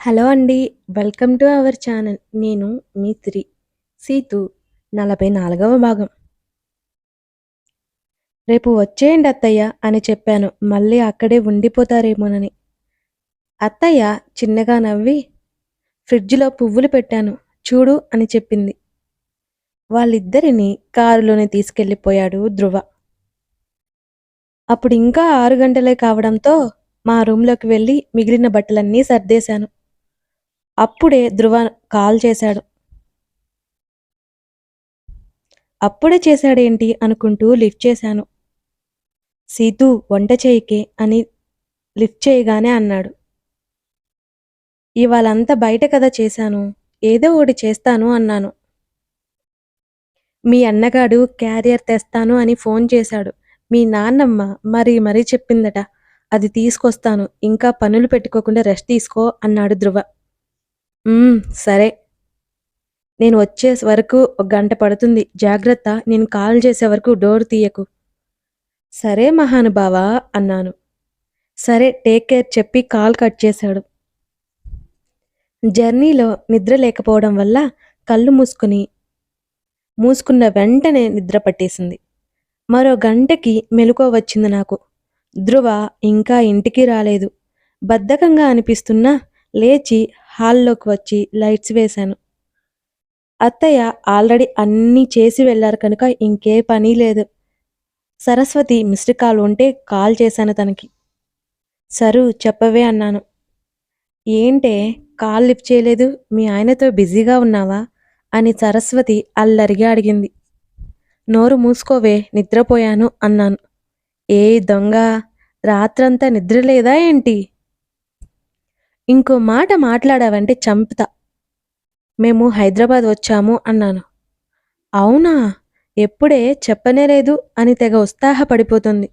Hello అండి welcome to our channel. నేను మీ three Situ నలభై నాలుగవ భాగం. రేపు వచ్చేయండి అత్తయ్య అని చెప్పాను. మళ్ళీ అక్కడే ఉండిపోతారేమోనని. అత్తయ్య చిన్నగా నవ్వి ఫ్రిడ్జ్లో పువ్వులు పెట్టాను చూడు అని చెప్పింది. వాళ్ళిద్దరిని కారులోనే తీసుకెళ్ళిపోయాడు ధ్రువ. అప్పుడు ఇంకా ఆరు గంటలే కావడంతో మా రూంలోకి వెళ్ళి మిగిలిన బట్టలన్నీ సర్దేశాను. అప్పుడే ధ్రువ కాల్ చేశాడు. అప్పుడే చేశాడేంటి అనుకుంటూ లిఫ్ట్ చేశాను. సీతు వంట చేయికే అని లిఫ్ట్ చేయగానే అన్నాడు. ఇవాళంతా బయట కదా చేశాను ఏదో ఒకటి చేస్తాను అన్నాను. మీ అన్నగాడు క్యారియర్ తెస్తాను అని ఫోన్ చేశాడు. మీ నాన్నమ్మ మరీ మరీ చెప్పిందట అది తీసుకొస్తాను ఇంకా పనులు పెట్టుకోకుండా రెస్ట్ తీసుకో అన్నాడు ధ్రువ. "ఉమ్, సరే. నేను వచ్చే వరకు ఒక గంట పడుతుంది. జాగ్రత్త నేను కాల్ చేసే వరకు డోర్ తీయకు. సరే మహానుభావా అన్నాను. సరే టేక్ కేర్ చెప్పి కాల్ కట్ చేశాడు. జర్నీలో నిద్ర లేకపోవడం వల్ల కళ్ళు మూసుకుని మూసుకున్న వెంటనే నిద్ర పట్టేసింది. మరో గంటకి మెలకువ వచ్చింది నాకు. ధ్రువ ఇంకా ఇంటికి రాలేదు. బద్ధకంగా అనిపిస్తున్నా లేచి హాల్లోకి వచ్చి లైట్స్ వేశాను. అత్తయ్య ఆల్రెడీ అన్నీ చేసి వెళ్ళారు కనుక ఇంకే పని లేదు. సరస్వతి మిస్డ్ కాల్ ఉంటే కాల్ చేశాను తనకి. సరు చెప్పవే అన్నాను. ఏంటే కాల్ లిఫ్ట్ చేయలేదు? మీ ఆయనతో బిజీగా ఉన్నావా? అని సరస్వతి అల్లరిగా అడిగింది. నోరు మూసుకోవే నిద్రపోయాను అన్నాను. ఏ దొంగ రాత్రంతా నిద్ర లేదా ఏంటి? ఇంకో మాట మాట్లాడావంటే చంపుతా. మేము హైదరాబాద్ వచ్చాము అన్నాను. అవునా? ఎప్పుడే? చెప్పనే లేదు అని తెగ ఉత్సాహపడిపోతుంది.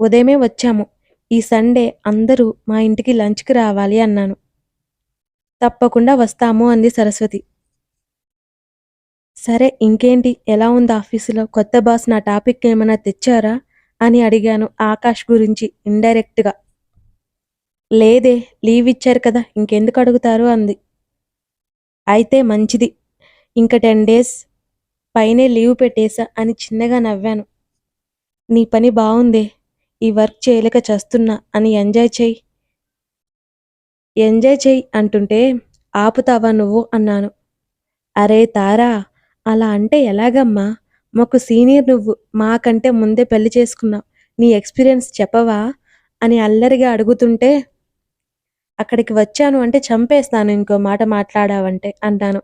ఉదయమే వచ్చాము. ఈ సండే అందరూ మా ఇంటికి లంచ్కి రావాలి అన్నాను. తప్పకుండా వస్తాము అంది సరస్వతి. సరే ఇంకేంటి? ఎలా ఉంది ఆఫీసులో? కొత్త బాస్ నా టాపిక్ ఏమైనా తెచ్చారా? అని అడిగాను ఆకాష్ గురించి ఇండైరెక్ట్గా. లేదే లీవ్ ఇచ్చారు కదా ఇంకెందుకు అడుగుతారు? అంది. అయితే మంచిది. ఇంక టెన్ డేస్ పైనే లీవ్ పెట్టేశా అని చిన్నగా నవ్వాను. నీ పని బాగుందే ఈ వర్క్ చేయలేక చస్తున్నా అని ఎంజాయ్ చెయ్యి. ఎంజాయ్ చెయ్యి అంటుంటే ఆపుతావా నువ్వు? అన్నాను. అరే తారా అలా అంటే ఎలాగమ్మా? మాకు సీనియర్ నువ్వు మాకంటే ముందే పెళ్ళి చేసుకున్నావు. నీ ఎక్స్పీరియన్స్ చెప్పవా? అని అల్లరిగా అడుగుతుంటే అక్కడికి వచ్చాను అంటే చంపేస్తాను ఇంకో మాట మాట్లాడావంటే అన్నాను.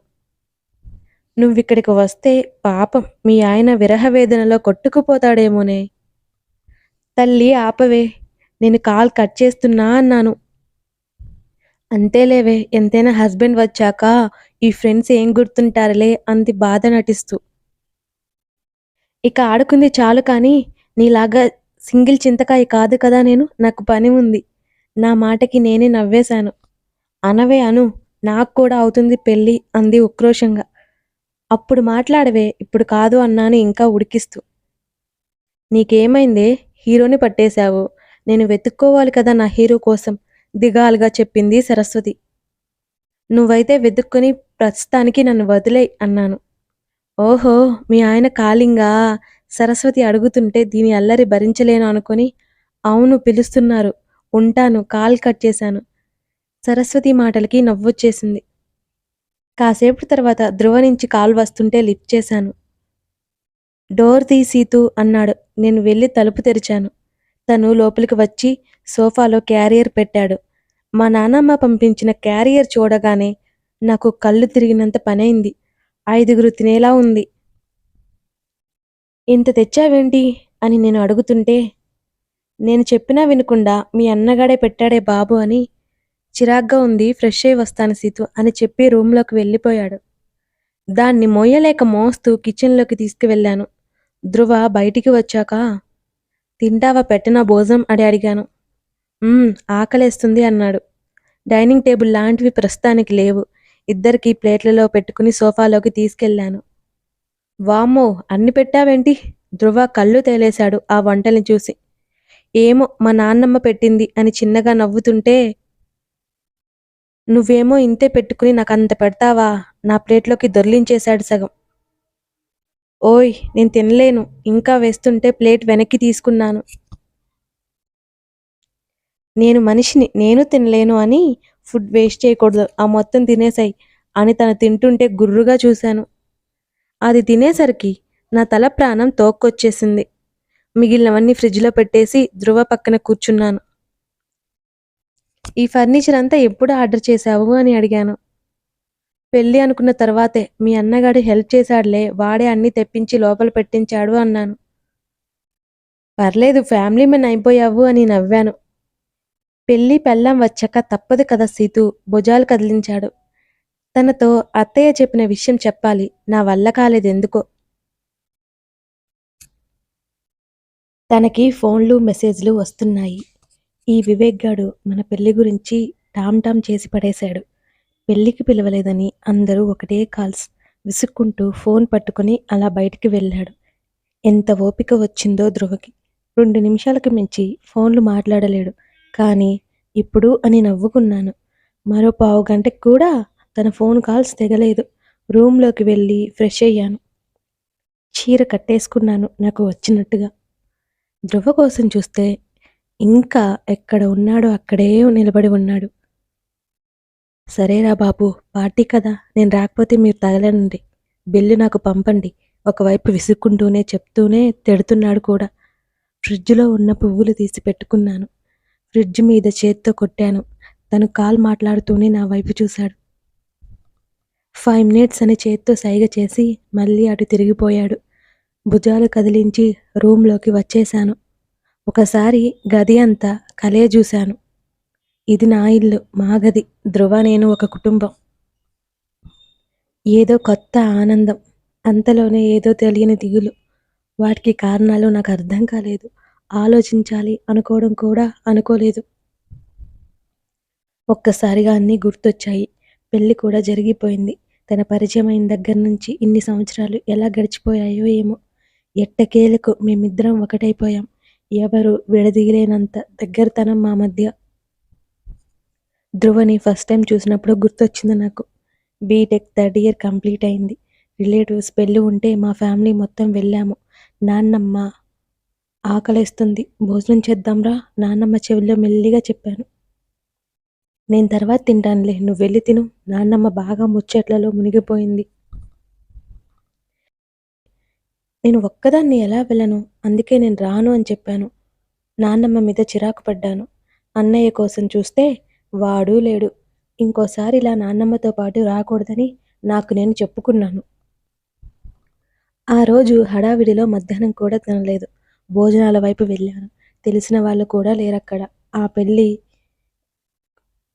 నువ్విక్కడికి వస్తే పాపం మీ ఆయన విరహ వేదనలో కొట్టుకుపోతాడేమోనే. తల్లి ఆపవే నేను కాల్ కట్ చేస్తున్నా అన్నాను. అంతేలేవే ఎంతైనా హస్బెండ్ వచ్చాక ఈ ఫ్రెండ్స్ ఏం గుర్తుంటారులే అంది బాధ నటిస్తూ. ఇక ఆడుకుంది చాలు కానీ నీలాగా సింగిల్ చింతకాయ కాదు కదా నేను నాకు పని ఉంది. నా మాటకి నేనే నవ్వేశాను. అనవే అను నాకు కూడా అవుతుంది పెళ్ళి అంది ఉక్రోషంగా. అప్పుడు మాట్లాడవే ఇప్పుడు కాదు అన్నాను ఇంకా ఉడికిస్తూ. నీకేమైందే? హీరోని పట్టేశావు. నేను వెతుక్కోవాలి కదా నా హీరో కోసం దిగాలుగా చెప్పింది సరస్వతి. నువ్వైతే వెతుక్కొని ప్రస్తుతానికి నన్ను వదిలే అన్నాను. ఓహో మీ ఆయన కాలింగా? సరస్వతి అడుగుతుంటే దీని అల్లరి భరించలేను అనుకొని అవును పిలుస్తున్నారు. ఉంటాను కాల్ కట్ చేశాను. సరస్వతి మాటలకి నవ్వొచ్చేసింది. కాసేపు తర్వాత ధ్రువ నుంచి కాల్ వస్తుంటే లిఫ్ట్ చేశాను. డోర్ తీసీతూ అన్నాడు. నేను వెళ్ళి తలుపు తెరిచాను. తను లోపలికి వచ్చి సోఫాలో క్యారియర్ పెట్టాడు. మా నాన్నమ్మ పంపించిన క్యారియర్ చూడగానే నాకు కళ్ళు తిరిగినంత పనైంది. ఐదుగురు తినేలా ఉంది. ఇంత తెచ్చావేంటి? అని నేను అడుగుతుంటే నేను చెప్పినా వినకుండా మీ అన్నగాడే పెట్టాడే బాబు అని చిరాగ్గా ఉంది ఫ్రెష్ అయి వస్తాను సీతు అని చెప్పి రూమ్లోకి వెళ్ళిపోయాడు. దాన్ని మోయలేక మోస్తూ కిచెన్లోకి తీసుకువెళ్ళాను. ధ్రువ బయటికి వచ్చాక తింటావా పెట్టిన భోజనం? అని అడిగాను. ఆకలేస్తుంది అన్నాడు. డైనింగ్ టేబుల్ లాంటివి ప్రస్తుతానికి లేవు. ఇద్దరికి ప్లేట్లలో పెట్టుకుని సోఫాలోకి తీసుకెళ్ళాను. వామ్మో అన్ని పెట్టావేంటి? ధ్రువ కళ్ళు తేలేశాడు ఆ వంటల్ని చూసి. ఏమో మా నాన్నమ్మ పెట్టింది అని చిన్నగా నవ్వుతుంటే నువ్వేమో ఇంతే పెట్టుకుని నాకంత పెడతావా? నా ప్లేట్లోకి దొర్లించేశాడు సగం. ఓయ్ నేను తినలేను. ఇంకా వేస్తుంటే ప్లేట్ వెనక్కి తీసుకున్నాను. నేను మనిషిని నేను తినలేను అని ఫుడ్ వేస్ట్ చేయకూడదు. ఆ మొత్తం తినేసాయి అని తను తింటుంటే గుర్రుగా చూశాను. అది తినేసరికి నా తల ప్రాణం తోక్కొచ్చేసింది. మిగిలినవన్నీ ఫ్రిడ్జ్లో పెట్టేసి ధృవ పక్కన కూర్చున్నాను. ఈ ఫర్నిచర్ అంతా ఎప్పుడు ఆర్డర్ చేశావు అని అడిగాను. పెళ్ళి అనుకున్న తర్వాతే మీ అన్నగాడు హెల్ప్ చేశాడులే వాడే అన్ని తెప్పించి లోపల పెట్టించాడు అన్నాను. పర్లేదు ఫ్యామిలీ మెన్ అయిపోయావు అని నవ్వాను. పెళ్ళి పెళ్ళం వచ్చాక తప్పదు కదా సీతు భుజాలు కదిలించాడు. తనతో అత్తయ్య చెప్పిన విషయం చెప్పాలి నా వల్ల కాలేదు తనకి ఫోన్లు మెసేజ్లు వస్తున్నాయి. ఈ వివేక్ గాడు మన పెళ్ళి గురించి టామ్ టామ్ చేసి పడేశాడు. పెళ్ళికి పిలవలేదని అందరూ ఒకటే కాల్స్ విసుక్కుంటూ ఫోన్ పట్టుకుని అలా బయటికి వెళ్ళాడు. ఎంత ఓపిక వచ్చిందో ధ్రువకి. రెండు నిమిషాలకు మించి ఫోన్లు మాట్లాడలేడు. కానీ ఇప్పుడు అని నవ్వుకున్నాను. మరో పావు గంటకు కూడా తన ఫోన్ కాల్స్ తెగలేదు. రూమ్లోకి వెళ్ళి ఫ్రెష్ అయ్యాను. చీర కట్టేసుకున్నాను నాకు వచ్చినట్టుగా. ధ్రువ కోసం చూస్తే ఇంకా ఎక్కడ ఉన్నాడో అక్కడే నిలబడి ఉన్నాడు. సరేరా బాబు పార్టీ కదా. నేను రాకపోతే మీరు తగలనండి. బిల్లు నాకు పంపండి. ఒకవైపు విసుక్కుంటూనే చెప్తూనే తిడుతున్నాడు కూడా. ఫ్రిడ్జ్లో ఉన్న పువ్వులు తీసి పెట్టుకున్నాను. ఫ్రిడ్జ్ మీద చేత్తో కొట్టాను. తను కాల్ మాట్లాడుతూనే నా వైపు చూశాడు. ఫైవ్ మినిట్స్ అని చేత్తో సైగ చేసి మళ్ళీ అటు తిరిగిపోయాడు. భుజాలు కదిలించి రూమ్లోకి వచ్చేశాను. ఒకసారి గది అంతా కలే చూశాను. ఇది నా ఇల్లు మా గది. ధ్రువ నేను ఒక కుటుంబం. ఏదో కొత్త ఆనందం. అంతలోనే ఏదో తెలియని దిగులు. వాటికి కారణాలు నాకు అర్థం కాలేదు. ఆలోచించాలి అనుకోవడం కూడా అనుకోలేదు. ఒక్కసారిగా అన్నీ గుర్తొచ్చాయి. పెళ్ళి కూడా జరిగిపోయింది. తన పరిచయం అయిన దగ్గర నుంచి ఇన్ని సంవత్సరాలు ఎలా గడిచిపోయాయో ఏమో. ఎట్టకేలకు మేమిద్దరం ఒకటైపోయాం. ఎవరు విడదీయలేనంత దగ్గరతనం మా మధ్య. ధ్రువని ఫస్ట్ టైం చూసినప్పుడు గుర్తొచ్చింది నాకు. బీటెక్ థర్డ్ ఇయర్ కంప్లీట్ అయింది. రిలేటివ్స్ పెళ్ళి ఉంటే మా ఫ్యామిలీ మొత్తం వెళ్ళాము. నాన్నమ్మ ఆకలేస్తుంది. భోజనం చేద్దాంరా? నాన్నమ్మ చెవిలో మెల్లిగా చెప్పాను. నేను తర్వాత తింటానులే. నువ్వు వెళ్ళి తిను. నాన్నమ్మ బాగా ముచ్చట్లలో మునిగిపోయింది. నేను ఒక్కదాన్ని ఎలా వెళ్ళను? అందుకే నేను రాను అని చెప్పాను. నాన్నమ్మ మీద చిరాకు పడ్డాను. అన్నయ్య కోసం చూస్తే వాడు లేడు. ఇంకోసారి ఇలా నాన్నమ్మతో పాటు రాకూడదని నాకు నేను చెప్పుకున్నాను. ఆ రోజు హడావిడిలో మధ్యాహ్నం కూడా తినలేదు. భోజనాల వైపు వెళ్ళాను. తెలిసిన వాళ్ళు కూడా లేరక్కడ. ఆ పెళ్ళి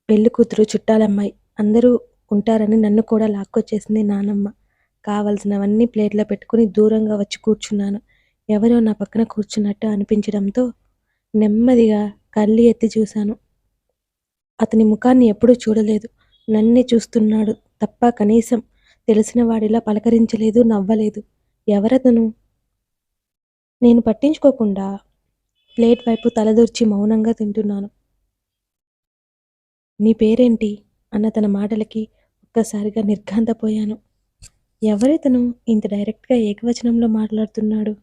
పెళ్ళి కూతురు చుట్టాలమ్మాయి అందరూ ఉంటారని నన్ను కూడా లాక్కొచ్చేసింది నానమ్మ కావలసినవన్నీ ప్లేట్లో పెట్టుకుని దూరంగా వచ్చి కూర్చున్నాను. ఎవరో నా పక్కన కూర్చున్నట్టు అనిపించడంతో నెమ్మదిగా కళ్ళు ఎత్తి చూశాను. అతని ముఖాన్ని ఎప్పుడూ చూడలేదు. నన్నే చూస్తున్నాడు. తప్ప కనీసం తెలిసిన వాడిలా పలకరించలేదు నవ్వలేదు. ఎవరతను? నేను పట్టించుకోకుండా ప్లేట్ వైపు తలదూర్చి మౌనంగా తింటున్నాను. నీ పేరేంటి? అన్న తన మాటలకి ఒక్కసారిగా నిర్ఘాంతపోయాను. ఎవరితను ఇంత డైరెక్ట్గా ఏకవచనంలో మాట్లాడుతున్నాడు?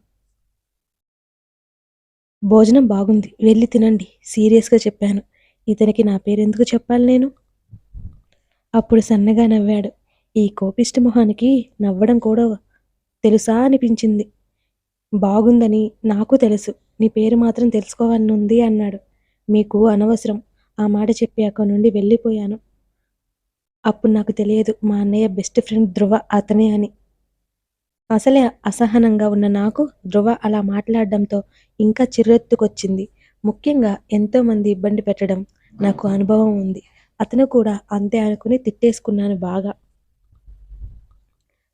భోజనం బాగుంది. వెళ్ళి తినండి. సీరియస్గా చెప్పాను. ఇతనికి నా పేరెందుకు చెప్పాలి నేను? అప్పుడు సన్నగా నవ్వాడు. ఈ కోపిష్టి మొహానికి నవ్వడం కూడా తెలుసా అనిపించింది. బాగుందని నాకు తెలుసు. నీ పేరు మాత్రం తెలుసుకోవాలని ఉంది అన్నాడు. మీకు అనవసరం. ఆ మాట చెప్పి అక్కడి నుండి వెళ్ళిపోయాను. అప్పుడు నాకు తెలియదు మా అన్నయ్య బెస్ట్ ఫ్రెండ్ ధ్రువ అతనే అని. అసలే అసహనంగా ఉన్న నాకు ధృవ అలా మాట్లాడడంతో ఇంకా చిర్రెత్తుకొచ్చింది. ముఖ్యంగా ఎంతోమంది ఇబ్బంది పెట్టడం నాకు అనుభవం ఉంది. అతను కూడా అంతే అనుకుని తిట్టేసుకున్నాను బాగా.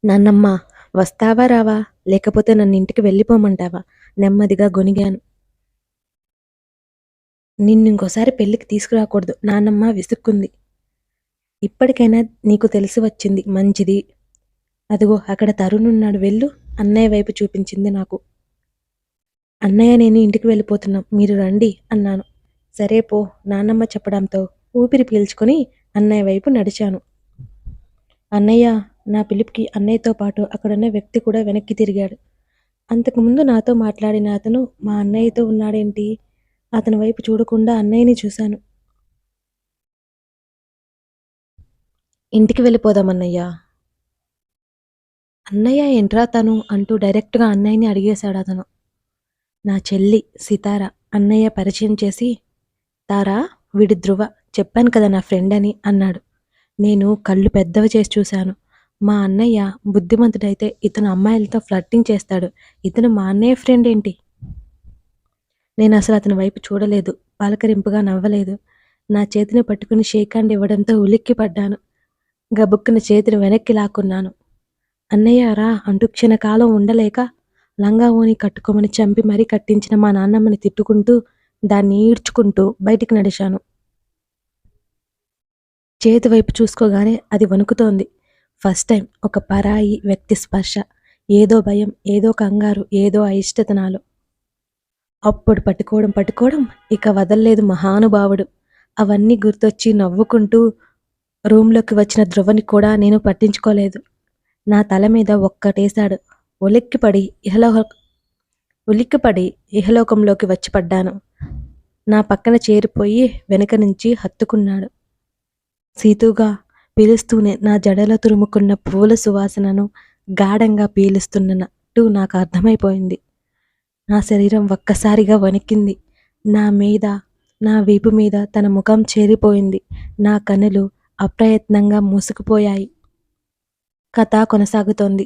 నాన్నమ్మ వస్తావా రావా? లేకపోతే నన్ను ఇంటికి వెళ్ళిపోమంటావా? నెమ్మదిగా గొనిగాను నిన్ను ఇంకోసారి పెళ్ళికి తీసుకురాకూడదు. నాన్నమ్మ విసుక్కుంది. ఇప్పటికైనా నీకు తెలిసి వచ్చింది మంచిది. అదిగో అక్కడ తరుణ్ ఉన్నాడు వెళ్ళు. అన్నయ్య వైపు చూపించింది నాకు. అన్నయ్య నేను ఇంటికి వెళ్ళిపోతున్నాం. మీరు రండి అన్నాను. సరే పో నాన్నమ్మ చెప్పడంతో ఊపిరి పీల్చుకొని అన్నయ్య వైపు నడిచాను. అన్నయ్య నా పిలుపుకి అన్నయ్యతో పాటు అక్కడున్న వ్యక్తి కూడా వెనక్కి తిరిగాడు. అంతకుముందు నాతో మాట్లాడిన అతను మా అన్నయ్యతో ఉన్నాడేంటి? అతని వైపు చూడకుండా అన్నయ్యని చూశాను. ఇంటికి వెళ్ళిపోదాం అన్నయ్య. అన్నయ్య ఏంట్రా తను అంటూ డైరెక్ట్గా అన్నయ్యని అడిగేశాడు అతను. నా చెల్లి సితార అన్నయ్య పరిచయం చేసి తారా వీడి ధృవ చెప్పాను కదా నా ఫ్రెండ్ అని అన్నాడు. నేను కళ్ళు పెద్దవి చేసి చూశాను. మా అన్నయ్య బుద్ధిమంతుడైతే ఇతను అమ్మాయిలతో ఫ్లర్టింగ్ చేస్తాడు. ఇతను మా అన్నయ్య ఫ్రెండ్ ఏంటి? నేను అసలు అతని వైపు చూడలేదు పలకరింపుగా నవ్వలేదు. నా చేతిని పట్టుకుని షేక్ హ్యాండ్ ఇవ్వడంతో ఉలిక్కి పడ్డాను గబుక్కున చేతిని వెనక్కి లాక్కున్నాను. అన్నయ్యారా అంటూ క్షణకాలం ఉండలేక లంగా ఓని కట్టుకోమని చంపి మరీ కట్టించిన మా నాన్నమ్మని తిట్టుకుంటూ దాన్ని ఈడ్చుకుంటూ బయటికి నడిచాను చేతి వైపు చూసుకోగానే అది వణుకుతోంది. ఫస్ట్ టైం ఒక పరాయి వ్యక్తి స్పర్శ ఏదో భయం ఏదో కంగారు ఏదో అయిష్టతనాలు. అప్పుడు పట్టుకోవడం పట్టుకోవడం ఇక వదల్లేదు మహానుభావుడు. అవన్నీ గుర్తొచ్చి నవ్వుకుంటూ రూమ్లోకి వచ్చిన ధ్రువని కూడా నేను పట్టించుకోలేదు. నా తల మీద ఒక్కటేశాడు. ఉలిక్కిపడి ఇహలోహ ఉలిక్కిపడి ఇహలోకంలోకి వచ్చి పడ్డాను. నా పక్కన చేరిపోయి వెనుక నుంచి హత్తుకున్నాడు. సీతుగా పీలుస్తూనే నా జడలో తురుముకున్న పూల సువాసనను గాఢంగా పీలుస్తున్నట్టు నాకు అర్థమైపోయింది. నా శరీరం ఒక్కసారిగా వణికింది. నా మీద నా వీపు మీద తన ముఖం చేరిపోయింది. నా కనులు అప్రయత్నంగా మూసుకుపోయాయి. కథ కొనసాగుతోంది.